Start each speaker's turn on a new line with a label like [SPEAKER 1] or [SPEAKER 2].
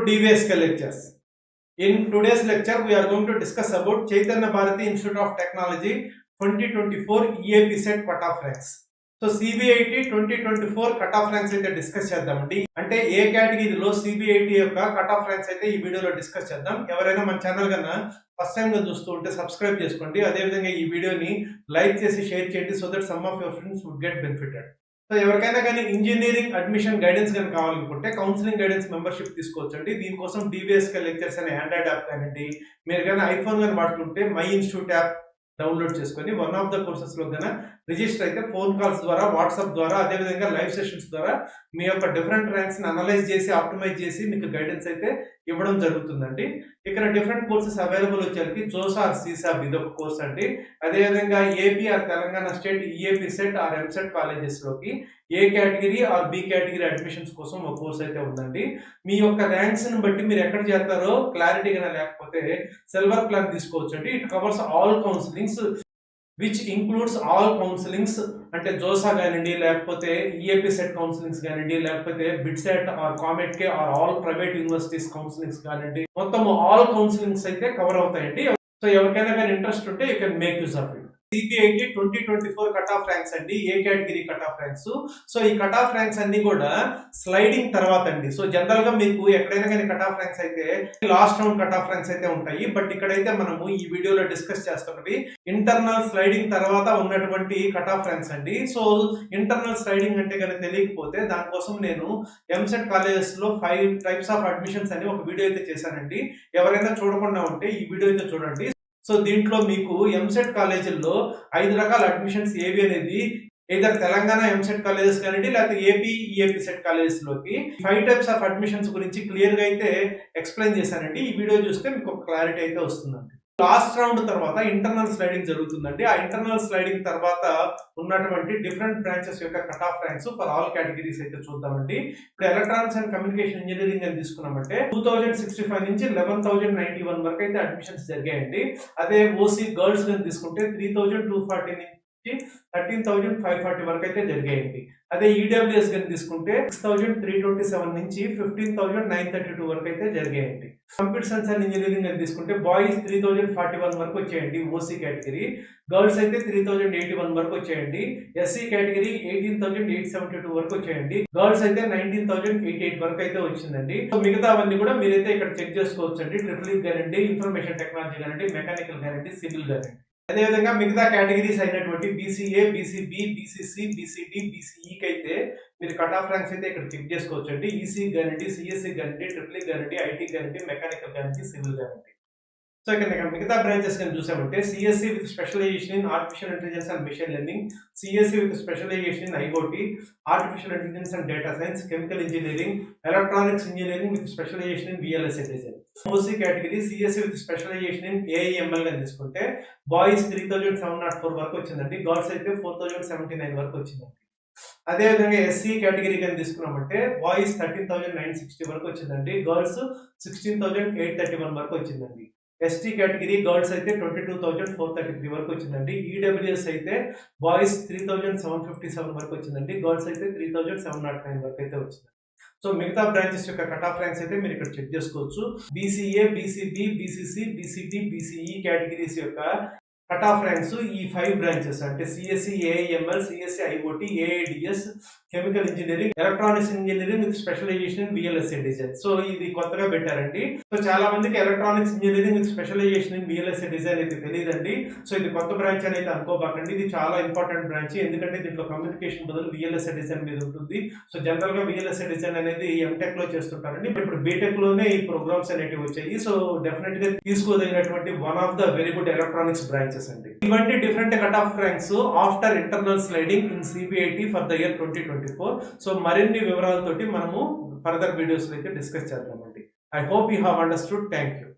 [SPEAKER 1] DVSK lectures. In today's lecture, we are going to discuss about Chaitanya Bharati Institute of Technology 2024 EAP set cutoff ranks. So CBIT twenty twenty four cut off ranks అయితే discuss చేద్దామండి అంటే ఏ కేటగిరీలో CBIT యొక్క cut off ranks అయితే ఈ వీడియోలో discuss చేద్దాం ఎవరైనా మన ఛానల్ కన్నా ఫస్ట్ టైం గా చూస్తూ ఉంటే సబ్స్క్రైబ్ చేసుకోండి అదేవిధంగా ఈ వీడియోని లైక్ చేసి షేర్ చేయండి so that some of your friends would get benefited so ఎవరికైనా కానీ ఇంజనీరింగ్ అడ్మిషన్ గైడెన్స్ కానీ కావాలనుకుంటే కౌన్సిలింగ్ గైడెన్స్ మెంబర్షిప్ తీసుకోవచ్చండి. దీనికోసం డివిఎస్కే లెక్చర్స్ అనే ఆండ్రాయిడ్ యాప్ కానివ్వండి మీరు కానీ ఐఫోన్ కానీ వాడుతుంటే మై ఇన్స్టిట్యూట్ యాప్ డౌన్లోడ్ చేసుకొని వన్ ఆఫ్ ద కోర్సెస్లో కన్నా రిజిస్టర్ అయితే ఫోన్ కాల్స్ ద్వారా వాట్సాప్ ద్వారా అదేవిధంగా లైవ్ సెషన్స్ ద్వారా మీ యొక్క డిఫరెంట్ ర్యాంక్స్ని అనలైజ్ చేసి ఆప్టిమైజ్ చేసి మీకు గైడెన్స్ అయితే ఇవ్వడం జరుగుతుందండి. ఇక్కడ డిఫరెంట్ కోర్సెస్ అవైలబుల్ వచ్చేసరికి జోసార్ సీసాబ్ ఇది ఒక కోర్స్ అండి. అదేవిధంగా AP or Telangana state EAP set or EAMCET కాలేజెస్లోకి A category or B category admissions కోసం ఒక కోర్స్ అయితే ఉందండి. మీ యొక్క ర్యాంక్స్ని బట్టి మీరు ఎక్కడ చేస్తారో క్లారిటీగా లేకపోతే సిల్వర్ ప్లాన్ తీసుకోవచ్చు అండి it covers all counselling counsellings which includes all counsellings అంటే జోసా కానివ్వండి లేకపోతే ఈఏపీ సెట్ కౌన్సిలింగ్స్ కానివ్వండి లేకపోతే BITSAT or COMEDK or all private universities counsellings కానివ్వండి మొత్తం ఆల్ కౌన్సిలింగ్స్ అయితే కవర్ అవుతాయండి. సో ఎవరికైనా కానీ ఇంట్రెస్ట్ ఉంటే you can make use of it CBIT twenty twenty four cut off ranks అండి A category cut off ranks so ఈ cut off ranks అన్ని కూడా స్లైడింగ్ తర్వాత అండి. సో జనరల్గా మీకు ఎక్కడైనా కానీ కట్ ఆఫ్ ర్యాంక్స్ అయితే last round cut off ranks అయితే ఉంటాయి. బట్ ఇక్కడైతే మనము ఈ వీడియోలో డిస్కస్ చేస్తున్నవి ఇంటర్నల్ స్లైడింగ్ తర్వాత ఉన్నటువంటి కట్ ఆఫ్ ర్యాంక్స్ అండి. సో ఇంటర్నల్ స్లైడింగ్ అంటే కనుక తెలియకపోతే దానికోసం నేను ఎంసెట్ కాలేజెస్లో ఫైవ్ టైప్స్ ఆఫ్ అడ్మిషన్స్ అని ఒక వీడియో అయితే చేశానండి. ఎవరైనా చూడకుండా ఉంటే ఈ వీడియో అయితే చూడండి. సో దీంట్లో మీకు ఎంసెట్ కాలేజీల్లో ఐదు రకాల అడ్మిషన్స్ ఏవి అనేది ఏదర్ తెలంగాణ ఎంసెట్ కాలేజెస్ కానివ్వండి లేకపోతే ఏపీ ఈఏపీ సెట్ కాలేజెస్లోకి. ఫైవ్ టైప్స్ ఆఫ్ అడ్మిషన్స్ గురించి క్లియర్గా అయితే ఎక్స్ప్లెయిన్ చేశానండి. ఈ వీడియో చూస్తే మీకు ఒక క్లారిటీ అయితే వస్తుందండి. లాస్ట్ రౌండ్ తర్వాత ఇంటర్నల్ స్లైడింగ్ జరుగుతుందండి. ఆ ఇంటర్నల్ స్లైడింగ్ తర్వాత ఉన్నటువంటి డిఫరెంట్ బ్రాంచెస్ యొక్క cut off ranks for all categories అయితే చూద్దామండి. ఇప్పుడు ఎలక్ట్రానిక్స్ అండ్ కమ్యూనికేషన్ ఇంజనీరింగ్ అని తీసుకున్నామంటే టూ థౌజండ్ సిక్స్టీ ఫైవ్ నుంచి లెవెన్ థౌజండ్ నైన్టీ వన్ వరకు అయితే అడ్మిషన్స్ జరిగాయండి. అదే ఓసీ గర్ల్స్ కానీ తీసుకుంటే త్రీ థౌజండ్ టూ ఫార్టీ నుంచి థర్టీన్ థౌజండ్ ఫైవ్ ఫార్టీ వరకు అయితే జరిగాయండి. అదే ఈడబ్ల్యూఎస్ కానీ తీసుకుంటే six thousand three twenty seven నుంచి fifteen thousand nine thirty two వరకు అయితే జరిగాయండి. కంప్యూటర్ సైన్స్ అండ్ ఇంజనీరింగ్ అని తీసుకుంటే boys three thousand forty one వరకు వచ్చాయండి ఓసీ కేటగిరీ. గర్ల్స్ అయితే త్రీ థౌజండ్ ఎయిటీ వన్ వరకు వచ్చాయండి. SC category eighteen thousand eight seventy two వరకు వచ్చాయండి. గర్ల్స్ అయితే నైన్టీన్ థౌజండ్ ఎయిటీ ఎయిట్ వరకు అయితే వచ్చిందండి. సో మిగతా అవన్నీ కూడా మీరైతే ఇక్కడ చెక్ చేసుకోవచ్చు అండి triple E guarantee information technology guarantee mechanical guarantee civil guarantee. అదేవిధంగా మిగతా కేటగిరీస్ అయినటువంటి బీసీఏ బీసీబీ బీసీసీ బీసీడీ బీసీఈకి అయితే మీరు కట్ ఆఫ్ ర్యాంక్స్ అయితే ఇక్కడ చెక్ చేసుకోవచ్చు అండి EC guarantee CSC guarantee triple guarantee IT guarantee mechanical guarantee civil guarantee so ఇక్కడ మిగతా బ్రాంచెస్ నేను చూసామంటే CSC with specialisation in artificial intelligence and machine learning CSC with specialisation in IoT artificial intelligence and data science chemical engineering electronics engineering with specialisation in VLSI intelligence OC category CSC with specialisation in ఏఐఎంఎల్గా తీసుకుంటే boys three thousand seven nought four వరకు వచ్చిందండి girls అయితే four thousand seventy nine వరకు వచ్చిందండి. అదేవిధంగా SC category కానీ తీసుకున్నామంటే boys thirteen thousand nine sixty వరకు వచ్చిందండి girls sixteen thousand eight thirty one వరకు వచ్చిందండి. ఎస్టీ కేటగిరీ గర్ల్స్ అయితే twenty two thousand four thirty three వరకు వచ్చిందండి ఈడబ్ల్యూఎస్ అయితే boys three thousand seven fifty seven వరకు వచ్చిందండి. గర్ల్స్ అయితే three thousand seven nought nine వరకు అయితే వచ్చింది. సో మిగతా బ్రాంచెస్ యొక్క కట్ ఆఫ్ ర్యాంక్స్ అయితే మీరు ఇక్కడ చెక్ చేసుకోవచ్చు. BCA BCB BCC BCT BCE categories యొక్క కట్ ఆఫ్ ర్యాంక్స్ ఈ ఫైవ్ బ్రాంచెస్ అంటే CSC AIML CSC IoT AIDS chemical engineering electronics engineering with specialisation in VLSI design so ఇది కొత్తగా పెట్టారండి. సో చాలా మందికి electronics engineering with specialisation in VLSI design అయితే తెలియదండి. సో ఇది కొత్త బ్రాంచ్ అని అయితే అనుకోబాకండి. ఇది చాలా ఇంపార్టెంట్ బ్రాంచ్ ఎందుకంటే దీంట్లో కమ్యూనికేషన్ బదులు బిఎల్ఎస్ఏ డిజైన్ మీద ఉంటుంది. సో జనరల్గా బిఎల్ఎస్ఏ డిజైన్ అనేది ఎంటెక్లో చేస్తుంటారండి. ఇప్పుడు బీటెక్లోనే ఈ ప్రోగ్రామ్స్ అనేవి వచ్చాయి. సో డెఫినెట్గా తీసుకోదగినటువంటి one of the very good electronics branches అండి. ఇవన్నీ different cut off ranks after internal sliding in CBIT for the year twenty twenty four so మరిన్ని వివరాలతోటి మనము ఫర్దర్ వీడియోస్ అయితే డిస్కస్ చేద్దామండి. I hope you have understood thank you